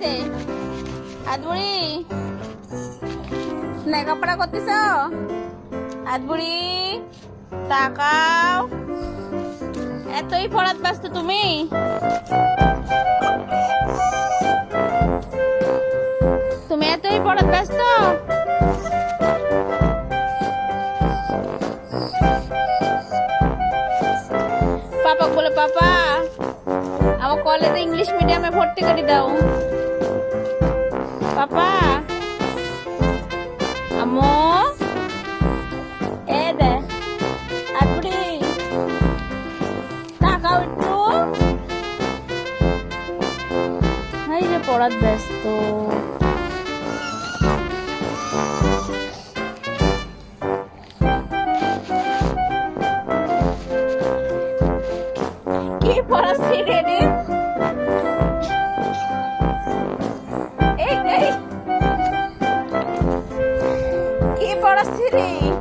যে আদবুড়ি লেখাপড়া করতেছ? আদবুড়ি তাকাও। এতই পড়াত ব্যস্ত তুমি। তুমি এতই পড়াত ব্যস্ত। কলেজে ইংলিশ মিডিয়ামে ভর্তি করে দাও। পাপা। আম্মু। এ দে। আদুড়ি তাকাও একটু। পড়াত ব্যস্ত। কি পড়াচ্ছি রেডি Agora Siri.